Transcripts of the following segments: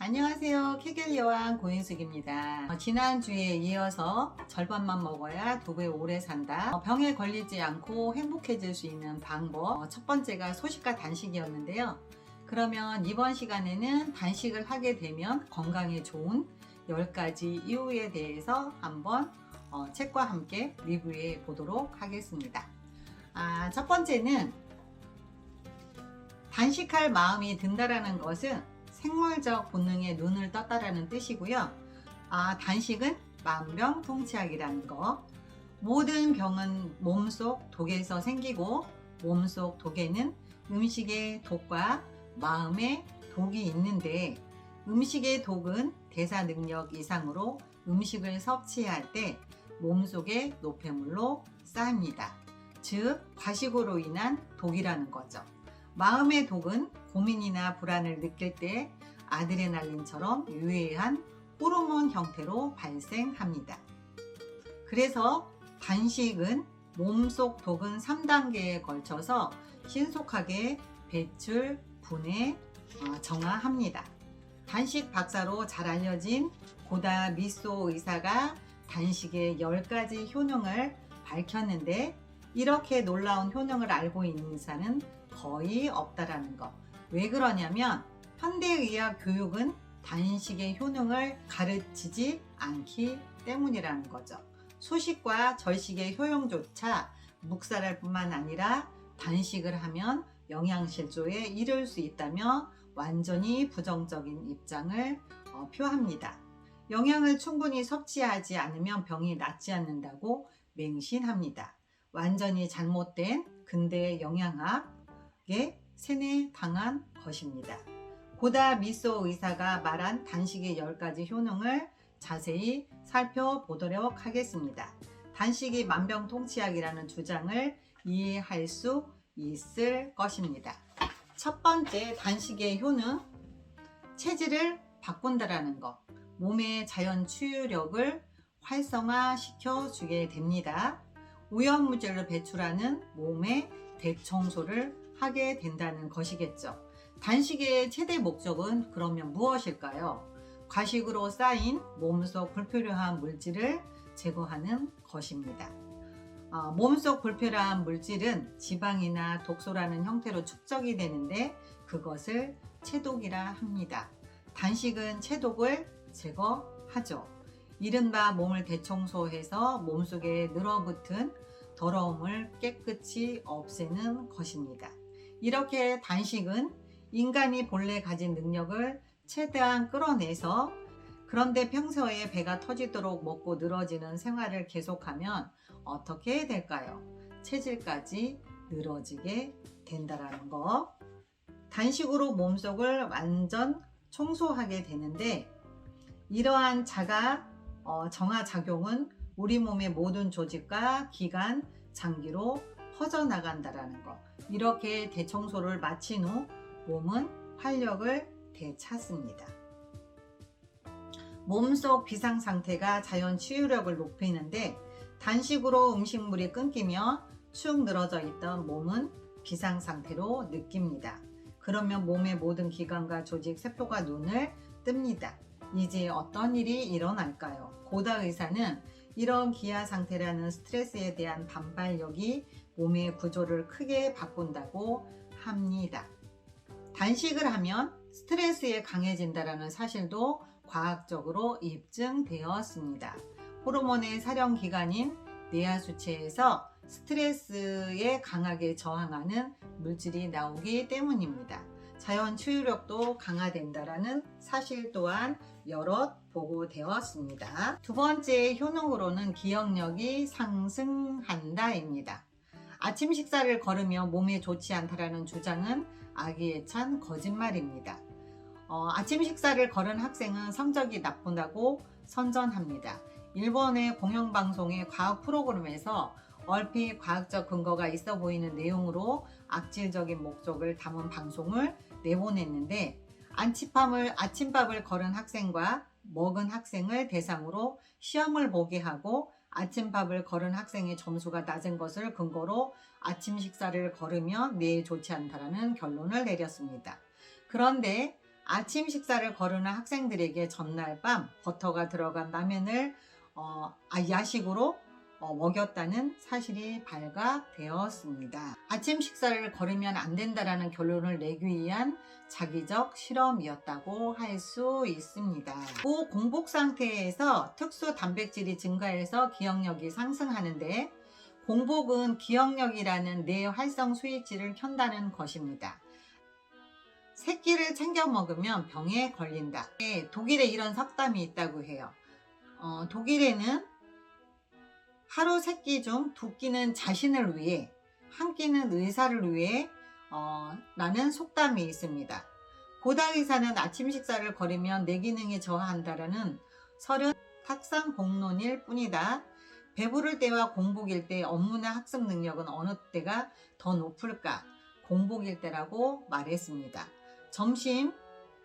안녕하세요. 케겔 여왕 고인숙입니다. 어, 지난주에 이어서 절반만 먹어야 두 배 오래 산다. 어, 병에 걸리지 않고 행복해질 수 있는 방법. 어, 첫 번째가 소식과 단식이었는데요. 그러면 이번 시간에는 단식을 하게 되면 건강에 좋은 10가지 이유에 대해서 한번 어, 책과 함께 리뷰해 보도록 하겠습니다. 아, 첫 번째는 단식할 마음이 든다라는 것은 생물적 본능에 눈을 떴다라는 뜻이고요. 아, 단식은 만병통치약이라는 거. 모든 병은 몸속 독에서 생기고 몸속 독에는 음식의 독과 마음의 독이 있는데 음식의 독은 대사 능력 이상으로 음식을 섭취할 때 몸속에 노폐물로 쌓입니다. 즉, 과식으로 인한 독이라는 거죠. 마음의 독은 고민이나 불안을 느낄 때 아드레날린처럼 유해한 호르몬 형태로 발생합니다. 그래서 단식은 몸속 독은 3단계에 걸쳐서 신속하게 배출, 분해, 어, 정화합니다. 단식 박사로 잘 알려진 고다 미소 의사가 단식의 10가지 효능을 밝혔는데 이렇게 놀라운 효능을 알고 있는 의사는 거의 없다라는 것. 왜 그러냐면 현대의학 교육은 단식의 효능을 가르치지 않기 때문이라는 거죠. 소식과 절식의 효용조차 묵살할 뿐만 아니라 단식을 하면 영양실조에 이를 수 있다며 완전히 부정적인 입장을 어, 표합니다. 영양을 충분히 섭취하지 않으면 병이 낫지 않는다고 맹신합니다. 완전히 잘못된 근대 영양학에 세뇌당한 것입니다. 고다 미소 의사가 말한 단식의 10가지 효능을 자세히 살펴보도록 하겠습니다. 단식이 만병통치약이라는 주장을 이해할 수 있을 것입니다. 첫 번째 단식의 효능, 체질을 바꾼다라는 것, 몸의 자연 치유력을 활성화시켜 주게 됩니다. 오염물질을 배출하는 몸의 대청소를 하게 된다는 것이겠죠. 단식의 최대 목적은 그러면 무엇일까요? 과식으로 쌓인 몸속 불필요한 물질을 제거하는 것입니다. 어, 몸속 불필요한 물질은 지방이나 독소라는 형태로 축적이 되는데 그것을 체독이라 합니다. 단식은 체독을 제거하죠. 이른바 몸을 대청소해서 몸속에 늘어붙은 더러움을 깨끗이 없애는 것입니다. 이렇게 단식은 인간이 본래 가진 능력을 최대한 끌어내서 그런데 평소에 배가 터지도록 먹고 늘어지는 생활을 계속하면 어떻게 될까요? 체질까지 늘어지게 된다라는 거. 단식으로 몸속을 완전 청소하게 되는데 이러한 자가 어, 정화 작용은 우리 몸의 모든 조직과 기관, 장기로 퍼져나간다라는 것. 이렇게 대청소를 마친 후 몸은 활력을 되찾습니다. 몸속 비상 상태가 자연 치유력을 높이는데 단식으로 음식물이 끊기며 축 늘어져 있던 몸은 비상 상태로 느낍니다. 그러면 몸의 모든 기관과 조직, 세포가 눈을 뜹니다. 이제 어떤 일이 일어날까요? 고다 의사는 이런 기아 상태라는 스트레스에 대한 반발력이 몸의 구조를 크게 바꾼다고 합니다. 단식을 하면 스트레스에 강해진다는 사실도 과학적으로 입증되었습니다. 호르몬의 사령 기관인 뇌하수체에서 스트레스에 강하게 저항하는 물질이 나오기 때문입니다. 자연 치유력도 강화된다라는 사실 또한 여럿 보고되었습니다. 두 번째 효능으로는 기억력이 상승한다입니다. 아침 식사를 걸으며 몸에 좋지 않다라는 주장은 아기에 찬 거짓말입니다. 어, 아침 식사를 걸은 학생은 성적이 나쁜다고 선전합니다. 일본의 공영방송의 과학 프로그램에서 얼핏 과학적 근거가 있어 보이는 내용으로 악질적인 목적을 담은 방송을 내보냈는데 안치팜을 아침밥을 걸은 학생과 먹은 학생을 대상으로 시험을 보게 하고 아침밥을 걸은 학생의 점수가 낮은 것을 근거로 아침 식사를 걸으면 뇌에 좋지 않다라는 결론을 내렸습니다. 그런데 아침 식사를 거르는 학생들에게 전날 밤 버터가 들어간 라면을 어, 아, 야식으로 어, 먹였다는 사실이 발각되었습니다. 아침 식사를 거르면 안 된다라는 결론을 내기 위한 자기적 실험이었다고 할 수 있습니다. 고 공복 상태에서 특수 단백질이 증가해서 기억력이 상승하는데 공복은 기억력이라는 뇌 활성 스위치를 켠다는 것입니다. 새끼를 챙겨 먹으면 병에 걸린다. 네, 독일에 이런 석담이 있다고 해요. 어, 독일에는 하루 세 끼 중 두 끼는 자신을 위해, 한 끼는 의사를 위해 어, 라는 속담이 있습니다. 고다 의사는 아침 식사를 거르면 뇌 기능이 저하한다라는 설은 탁상 공론일 뿐이다. 배부를 때와 공복일 때 업무나 학습 능력은 어느 때가 더 높을까? 공복일 때라고 말했습니다. 점심,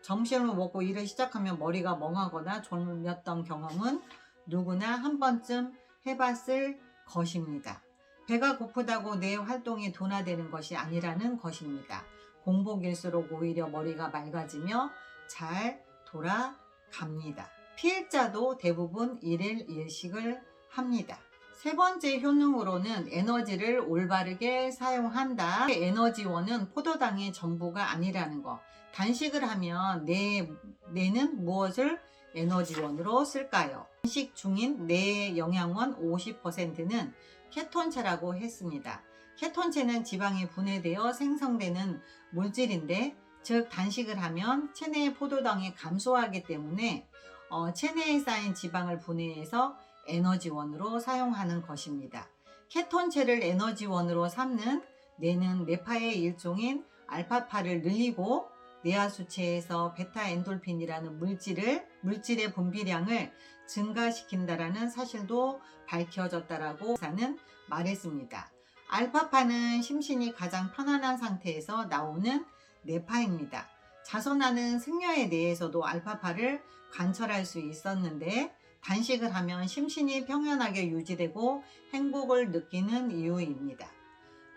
점심을 먹고 일을 시작하면 머리가 멍하거나 졸렸던 경험은 누구나 한 번쯤 해봤을 것입니다. 배가 고프다고 뇌 활동이 둔화되는 것이 아니라는 것입니다. 공복일수록 오히려 머리가 맑아지며 잘 돌아갑니다. 피해자도 대부분 일일 일식을 합니다. 세 번째 효능으로는 에너지를 올바르게 사용한다. 에너지원은 포도당의 전부가 아니라는 것. 단식을 하면 내, 뇌는 무엇을 에너지원으로 쓸까요? 단식 중인 뇌 영양원 50%는 케톤체라고 했습니다. 케톤체는 지방이 분해되어 생성되는 물질인데, 즉 단식을 하면 체내의 포도당이 감소하기 때문에 어, 체내에 쌓인 지방을 분해해서 에너지원으로 사용하는 것입니다. 케톤체를 에너지원으로 삼는 뇌는 뇌파의 일종인 알파파를 늘리고 뇌하 수체에서 베타 엔돌핀이라는 물질을 물질의 분비량을 증가시킨다라는 사실도 밝혀졌다라고 사는 말했습니다. 알파파는 심신이 가장 편안한 상태에서 나오는 뇌파입니다. 자선하는 승려에 대해서도 알파파를 관철할 수 있었는데 단식을 하면 심신이 평안하게 유지되고 행복을 느끼는 이유입니다.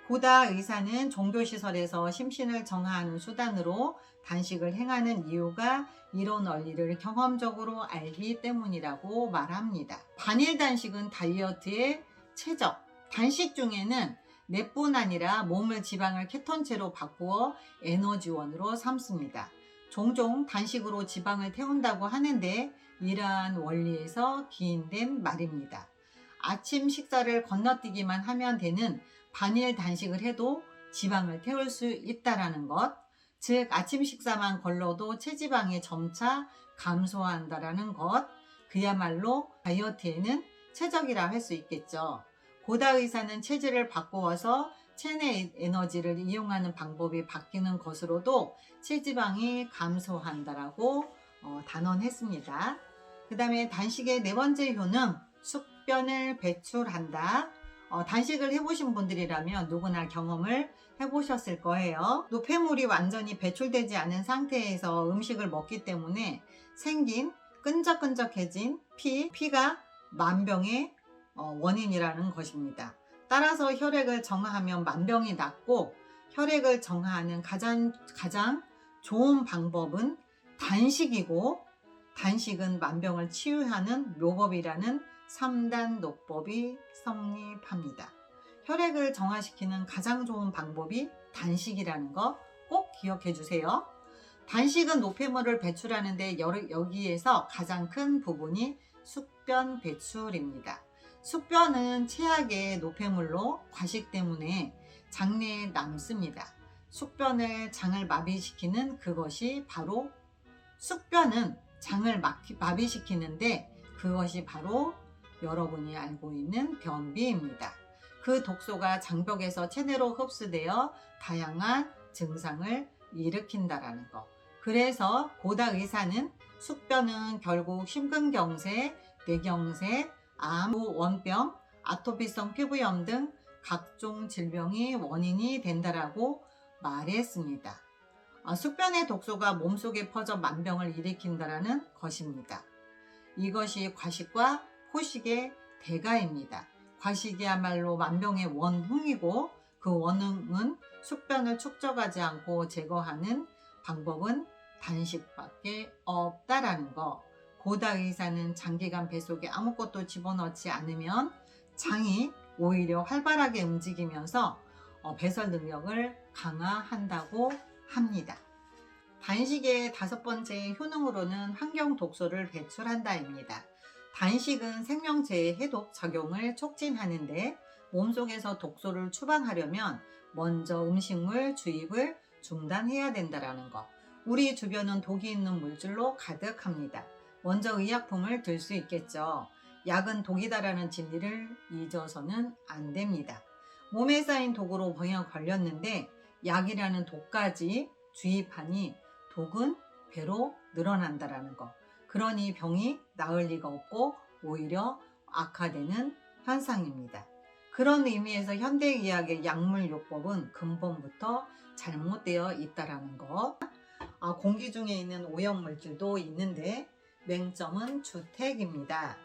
고다 의사는 종교시설에서 심신을 정화하는 수단으로 단식을 행하는 이유가 이런 원리를 경험적으로 알기 때문이라고 말합니다. 반일 단식은 다이어트의 최적. 단식 중에는 뇌뿐 아니라 몸을 지방을 케톤체로 바꾸어 에너지원으로 삼습니다. 종종 단식으로 지방을 태운다고 하는데 이러한 원리에서 기인된 말입니다. 아침 식사를 건너뛰기만 하면 되는 반일 단식을 해도 지방을 태울 수 있다라는 것, 즉 아침 식사만 걸러도 체지방이 점차 감소한다라는 것, 그야말로 다이어트에는 최적이라 할 수 있겠죠. 고다 의사는 체질을 바꾸어서 체내 에너지를 이용하는 방법이 바뀌는 것으로도 체지방이 감소한다라고 어, 단언했습니다. 그 다음에 단식의 네 번째 효능, 숙변을 배출한다. 어, 단식을 해보신 분들이라면 누구나 경험을 해보셨을 거예요. 노폐물이 완전히 배출되지 않은 상태에서 음식을 먹기 때문에 생긴 끈적끈적해진 피, 피가 만병의 어, 원인이라는 것입니다. 따라서 혈액을 정화하면 만병이 낫고 혈액을 정화하는 가장, 가장 좋은 방법은 단식이고 단식은 만병을 치유하는 묘법이라는 3단 노법이 성립합니다. 혈액을 정화시키는 가장 좋은 방법이 단식이라는 거 꼭 기억해 주세요. 단식은 노폐물을 배출하는데 여기에서 가장 큰 부분이 숙변 배출입니다. 숙변은 최악의 노폐물로 과식 때문에 장내에 남습니다. 숙변을 장을 마비시키는 그것이 바로 숙변은 장을 마비시키는데 그것이 바로 여러분이 알고 있는 변비입니다. 그 독소가 장벽에서 체내로 흡수되어 다양한 증상을 일으킨다라는 것. 그래서 고다 의사는 숙변은 결국 심근경색, 뇌경색, 암, 원병, 아토피성 피부염 등 각종 질병이 원인이 된다라고 말했습니다. 아, 숙변의 독소가 몸속에 퍼져 만병을 일으킨다라는 것입니다. 이것이 과식과 포식의 대가입니다. 과식이야말로 만병의 원흉이고 그 원흉은 숙변을 축적하지 않고 제거하는 방법은 단식밖에 없다라는 거. 고다 의사는 장기간 뱃속에 아무것도 집어넣지 않으면 장이 오히려 활발하게 움직이면서 어, 배설 능력을 강화한다고 합니다. 단식의 다섯 번째 효능으로는 환경 독소를 배출한다입니다. 단식은 생명체의 해독 작용을 촉진하는데 몸속에서 독소를 추방하려면 먼저 음식물 주입을 중단해야 된다라는 것. 우리 주변은 독이 있는 물질로 가득합니다. 먼저 의약품을 들 수 있겠죠. 약은 독이다라는 진리를 잊어서는 안 됩니다. 몸에 쌓인 독으로 병에 걸렸는데 약이라는 독까지 주입하니 독은 배로 늘어난다라는 것. 그러니 병이 나을 리가 없고 오히려 악화되는 현상입니다. 그런 의미에서 현대 의학의 약물 요법은 근본부터 잘못되어 있다라는 것. 아, 공기 중에 있는 오염 물질도 있는데 맹점은 주택입니다.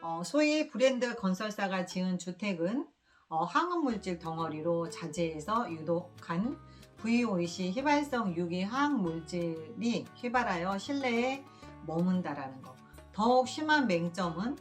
어, 소위 브랜드 건설사가 지은 주택은 어, 황금물질 덩어리로 자재해서 유독한 VOC 휘발성 유기 화학 물질이 휘발하여 실내에 머문다라는 것. 더욱 심한 맹점은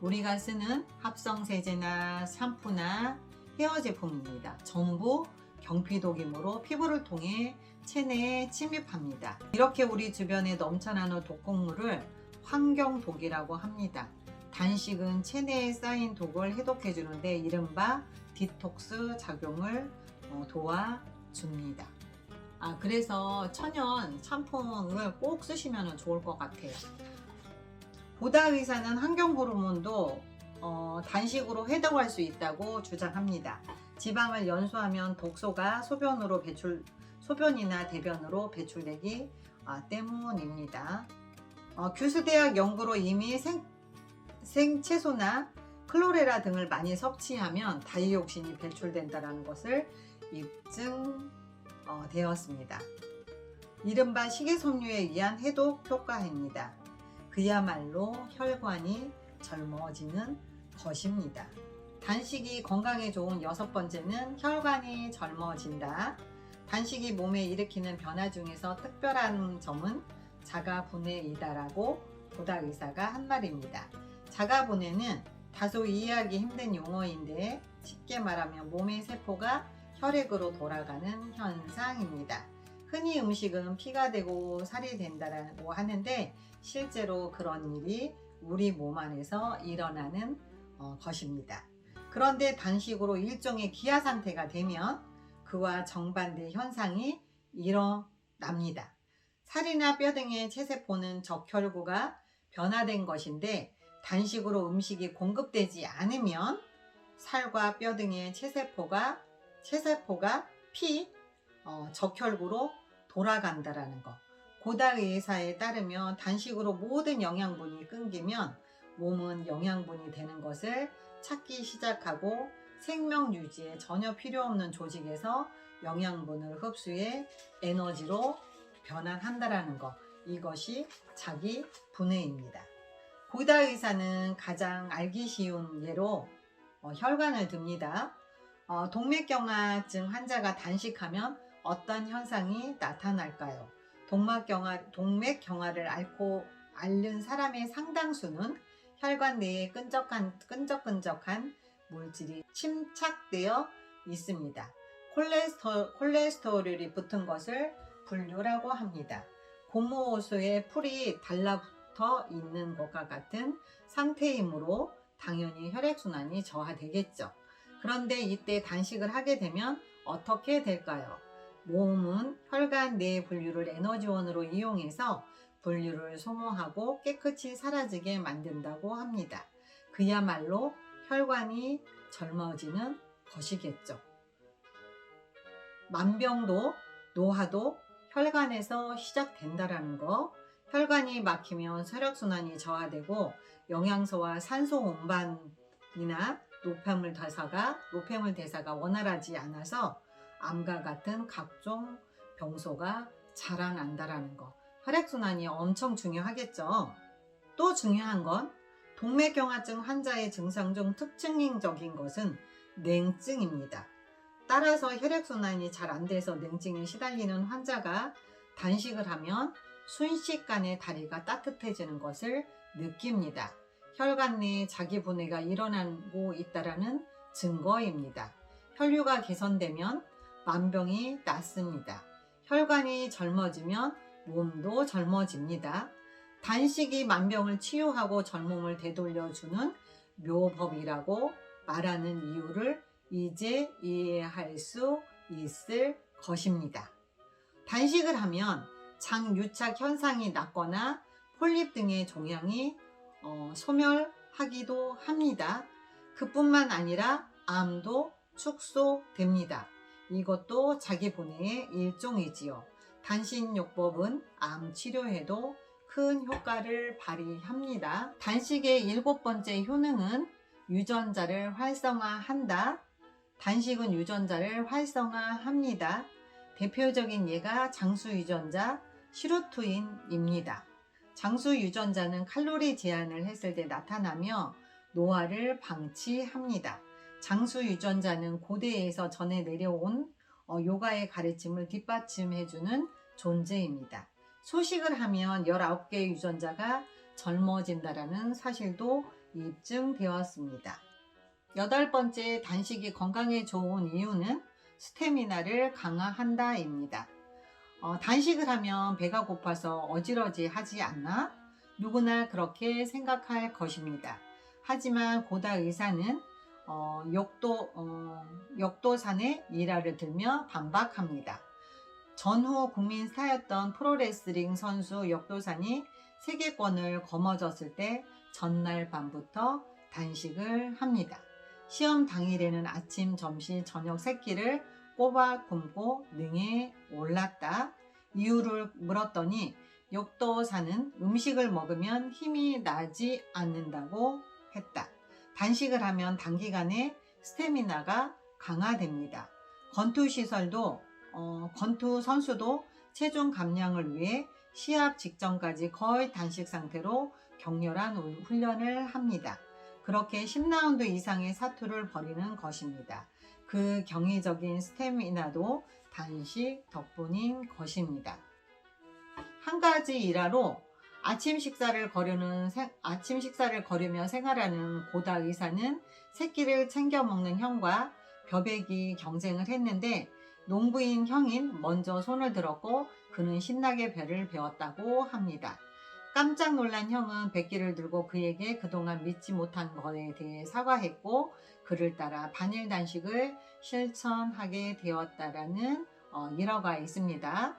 우리가 쓰는 합성 세제나 샴푸나 헤어 제품입니다. 전부 경피독이므로 피부를 통해 체내에 침입합니다. 이렇게 우리 주변에 넘쳐나는 독극물을 환경독이라고 합니다. 단식은 체내에 쌓인 독을 해독해 주는데 이른바 디톡스 작용을 어, 도와줍니다. 아, 그래서 천연 샴푸를 꼭 쓰시면 좋을 것 같아요. 보다 의사는 환경 호르몬도 어, 단식으로 해독할 수 있다고 주장합니다. 지방을 연소하면 독소가 소변으로 배출, 소변이나 대변으로 배출되기 아, 때문입니다. 어, 규수대학 연구로 이미 생, 생채소나 클로레라 등을 많이 섭취하면 다이옥신이 배출된다는 것을 입증 되었습니다. 이른바 식이섬유에 의한 해독 효과입니다. 그야말로 혈관이 젊어지는 것입니다. 단식이 건강에 좋은 여섯 번째는 혈관이 젊어진다. 단식이 몸에 일으키는 변화 중에서 특별한 점은 자가분해이다라고 보다 의사가 한 말입니다. 자가분해는 다소 이해하기 힘든 용어인데 쉽게 말하면 몸의 세포가 혈액으로 돌아가는 현상입니다. 흔히 음식은 피가 되고 살이 된다고 하는데 실제로 그런 일이 우리 몸 안에서 일어나는 어, 것입니다. 그런데 단식으로 일종의 기아 상태가 되면 그와 정반대 현상이 일어납니다. 살이나 뼈 등의 체세포는 적혈구가 변화된 것인데 단식으로 음식이 공급되지 않으면 살과 뼈 등의 체세포가 체세포가 피 어, 적혈구로 돌아간다라는 것. 고다 의사에 따르면 단식으로 모든 영양분이 끊기면 몸은 영양분이 되는 것을 찾기 시작하고 생명 유지에 전혀 필요 없는 조직에서 영양분을 흡수해 에너지로 변환한다라는 것. 이것이 자기 분해입니다. 고다 의사는 가장 알기 쉬운 예로 어, 혈관을 듭니다. 어, 동맥경화증 환자가 단식하면 어떤 현상이 나타날까요? 동맥경화, 동맥경화를 앓고 앓는 사람의 상당수는 혈관 내에 끈적한, 끈적끈적한 물질이 침착되어 있습니다. 콜레스터, 콜레스테롤이 붙은 것을 분류라고 합니다. 고무호수에 풀이 달라붙어 있는 것과 같은 상태이므로 당연히 혈액순환이 저하되겠죠. 그런데 이때 단식을 하게 되면 어떻게 될까요? 몸은 혈관 내 분류를 에너지원으로 이용해서 분류를 소모하고 깨끗이 사라지게 만든다고 합니다. 그야말로 혈관이 젊어지는 것이겠죠. 만병도 노화도 혈관에서 시작된다라는 거. 혈관이 막히면 혈액순환이 저하되고 영양소와 산소 운반이나 노폐물 대사가 노폐물 대사가 원활하지 않아서 암과 같은 각종 병소가 자라난다라는 거. 혈액순환이 엄청 중요하겠죠. 또 중요한 건 동맥경화증 환자의 증상 중 특징적인 것은 냉증입니다. 따라서 혈액순환이 잘 안 돼서 냉증에 시달리는 환자가 단식을 하면 순식간에 다리가 따뜻해지는 것을 느낍니다. 혈관 내 자기 분해가 일어나고 있다라는 증거입니다. 혈류가 개선되면 만병이 낫습니다. 혈관이 젊어지면 몸도 젊어집니다. 단식이 만병을 치유하고 젊음을 되돌려주는 묘법이라고 말하는 이유를 이제 이해할 수 있을 것입니다. 단식을 하면 장유착 현상이 낫거나 폴립 등의 종양이 어, 소멸하기도 합니다. 그뿐만 아니라 암도 축소됩니다. 이것도 자기 분해의 일종이지요. 단식요법은 암 치료에도 큰 효과를 발휘합니다. 단식의 일곱 번째 효능은 유전자를 활성화한다. 단식은 유전자를 활성화합니다. 대표적인 예가 장수 유전자 시루투인입니다. 장수 유전자는 칼로리 제한을 했을 때 나타나며 노화를 방치합니다. 장수 유전자는 고대에서 전해 내려온 어, 요가의 가르침을 뒷받침해주는 존재입니다. 소식을 하면 19개의 유전자가 젊어진다라는 사실도 입증되었습니다. 여덟 번째 단식이 건강에 좋은 이유는 스태미나를 강화한다입니다. 어, 단식을 하면 배가 고파서 어지러지 하지 않나? 누구나 그렇게 생각할 것입니다. 하지만 고다 의사는 어, 역도, 어, 역도산의 일화를 들며 반박합니다. 전후 국민 스타였던 프로레슬링 선수 역도산이 세계권을 거머졌을 때 전날 밤부터 단식을 합니다. 시험 당일에는 아침, 점심, 저녁 세 끼를 꼬박 굶고 능에 올랐다. 이유를 물었더니 역도사는 음식을 먹으면 힘이 나지 않는다고 했다. 단식을 하면 단기간에 스태미나가 강화됩니다. 건투 시설도 어, 건투 선수도 체중 감량을 위해 시합 직전까지 거의 단식 상태로 격렬한 훈련을 합니다. 그렇게 10라운드 이상의 사투를 벌이는 것입니다. 그 경이적인 스태미나도 단식 덕분인 것입니다. 한 가지 일화로 아침 식사를 거르는 생, 아침 식사를 거르며 생활하는 고다 의사는 새끼를 챙겨 먹는 형과 벼베기 경쟁을 했는데 농부인 형인 먼저 손을 들었고 그는 신나게 배를 배웠다고 합니다. 깜짝 놀란 형은 백기를 들고 그에게 그동안 믿지 못한 것에 대해 사과했고 그를 따라 반일 단식을 실천하게 되었다라는 어, 일화가 있습니다.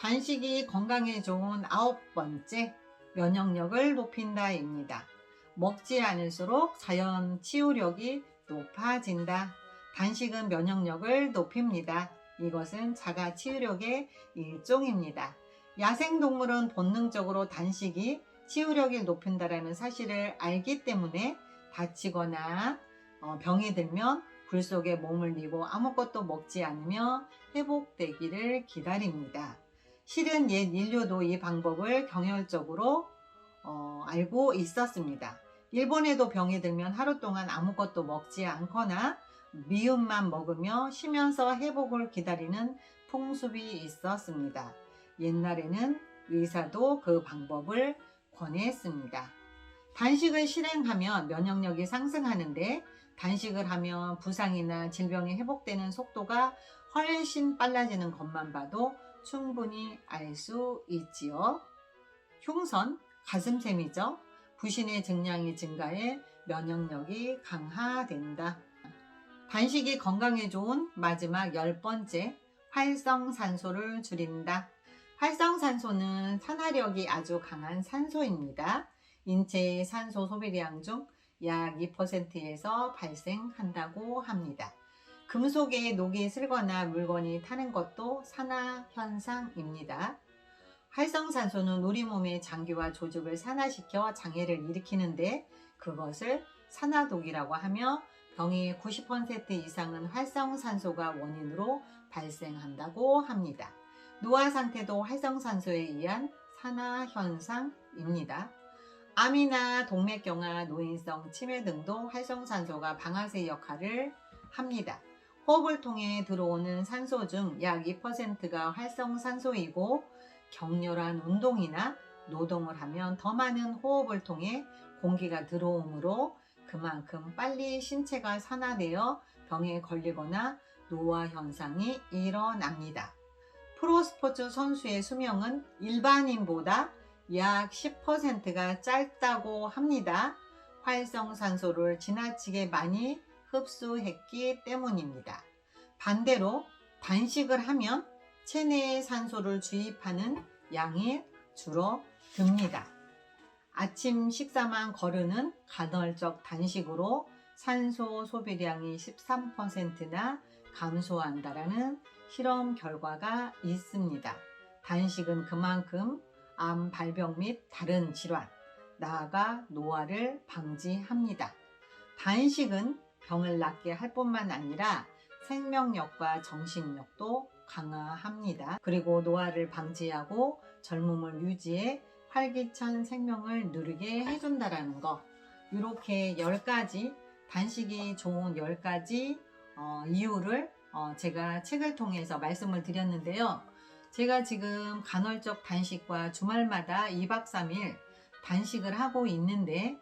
단식이 건강에 좋은 아홉 번째 면역력을 높인다입니다. 먹지 않을수록 자연 치유력이 높아진다. 단식은 면역력을 높입니다. 이것은 자가 치유력의 일종입니다. 야생동물은 본능적으로 단식이 치유력을 높인다라는 사실을 알기 때문에 다치거나 어, 병이 들면 굴 속에 몸을 뉘고 아무것도 먹지 않으며 회복되기를 기다립니다. 실은 옛 인류도 이 방법을 경혈적으로 어, 알고 있었습니다. 일본에도 병이 들면 하루 동안 아무것도 먹지 않거나 미음만 먹으며 쉬면서 회복을 기다리는 풍습이 있었습니다. 옛날에는 의사도 그 방법을 권했습니다. 단식을 실행하면 면역력이 상승하는데 단식을 하면 부상이나 질병이 회복되는 속도가 훨씬 빨라지는 것만 봐도 충분히 알 수 있지요. 흉선, 가슴샘이죠. 부신의 증량이 증가해 면역력이 강화된다. 단식이 건강에 좋은 마지막 열 번째 활성산소를 줄인다. 활성산소는 산화력이 아주 강한 산소입니다. 인체의 산소 소비량 중 약 2%에서 발생한다고 합니다. 금속에 녹이 슬거나 물건이 타는 것도 산화 현상입니다. 활성산소는 우리 몸의 장기와 조직을 산화시켜 장애를 일으키는데 그것을 산화독이라고 하며 병의 90% 이상은 활성산소가 원인으로 발생한다고 합니다. 노화 상태도 활성산소에 의한 산화 현상입니다. 암이나 동맥경화, 노인성 치매 등도 활성산소가 방아쇠 역할을 합니다. 호흡을 통해 들어오는 산소 중 약 2%가 활성산소이고 격렬한 운동이나 노동을 하면 더 많은 호흡을 통해 공기가 들어오므로 그만큼 빨리 신체가 산화되어 병에 걸리거나 노화 현상이 일어납니다. 프로스포츠 선수의 수명은 일반인보다 약 10%가 짧다고 합니다. 활성산소를 지나치게 많이 흡수했기 때문입니다. 반대로 단식을 하면 체내에 산소를 주입하는 양이 줄어듭니다. 아침 식사만 거르는 간헐적 단식으로 산소 소비량이 13%나 감소한다라는 실험 결과가 있습니다. 단식은 그만큼 암 발병 및 다른 질환, 나아가 노화를 방지합니다. 단식은 병을 낫게 할 뿐만 아니라 생명력과 정신력도 강화합니다. 그리고 노화를 방지하고 젊음을 유지해 활기찬 생명을 누리게 해준다라는 거. 이렇게 10가지 단식이 좋은 10가지 어, 이유를 어, 제가 책을 통해서 말씀을 드렸는데요. 제가 지금 간헐적 단식과 주말마다 2박 3일 단식을 하고 있는데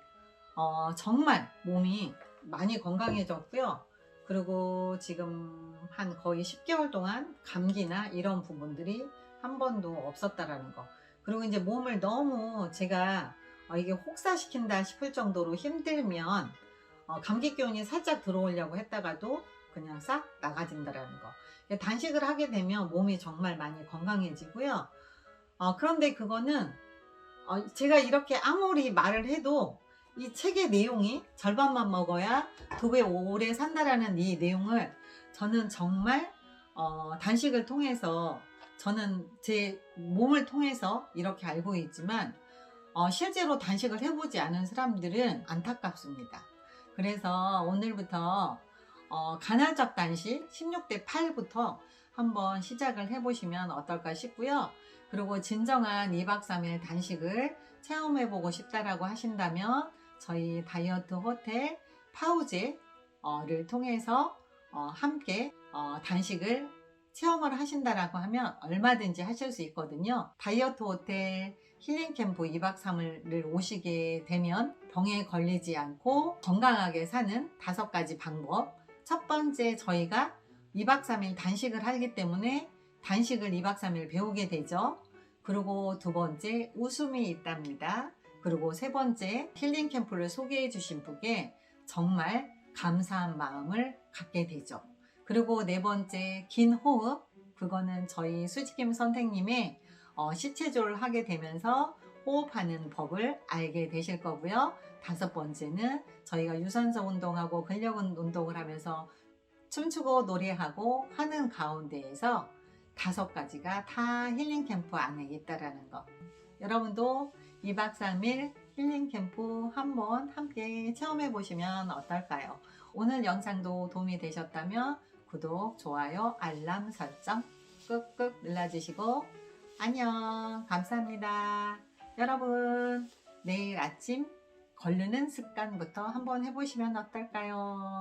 어, 정말 몸이 많이 건강해졌고요. 그리고 지금 한 거의 10개월 동안 감기나 이런 부분들이 한 번도 없었다라는 거. 그리고 이제 몸을 너무 제가 어, 이게 혹사시킨다 싶을 정도로 힘들면 어, 감기 기운이 살짝 들어오려고 했다가도 그냥 싹 나가진다라는 거. 단식을 하게 되면 몸이 정말 많이 건강해지고요. 어, 그런데 그거는 어, 제가 이렇게 아무리 말을 해도 이 책의 내용이 절반만 먹어야 두배 오래 산다라는 이 내용을 저는 정말 어, 단식을 통해서 저는 제 몸을 통해서 이렇게 알고 있지만 어, 실제로 단식을 해보지 않은 사람들은 안타깝습니다. 그래서 오늘부터 어, 간헐적 단식 16대 8부터 한번 시작을 해보시면 어떨까 싶고요. 그리고 진정한 2박 3일 단식을 체험해보고 싶다라고 하신다면 저희 다이어트 호텔 파우제를 통해서 어, 함께 어, 단식을 체험을 하신다라고 하면 얼마든지 하실 수 있거든요. 다이어트 호텔 힐링 캠프 2박 3일을 오시게 되면 병에 걸리지 않고 건강하게 사는 다섯 가지 방법. 첫 번째 저희가 2박 3일 단식을 하기 때문에 단식을 2박 3일 배우게 되죠. 그리고 두 번째 웃음이 있답니다. 그리고 세 번째 힐링 캠프를 소개해 주신 분께 정말 감사한 마음을 갖게 되죠. 그리고 네 번째 긴 호흡 그거는 저희 수지김 선생님의 어, 시체조를 하게 되면서 호흡하는 법을 알게 되실 거고요. 다섯 번째는 저희가 유산소 운동하고 근력 운동을 하면서 춤추고 노래하고 하는 가운데에서 다섯 가지가 다 힐링 캠프 안에 있다라는 거. 여러분도 2박 3일 힐링 캠프 한번 함께 체험해 보시면 어떨까요? 오늘 영상도 도움이 되셨다면 구독, 좋아요, 알람 설정 꾹꾹 눌러주시고 안녕 감사합니다. 여러분 내일 아침 걸르는 습관부터 한번 해보시면 어떨까요?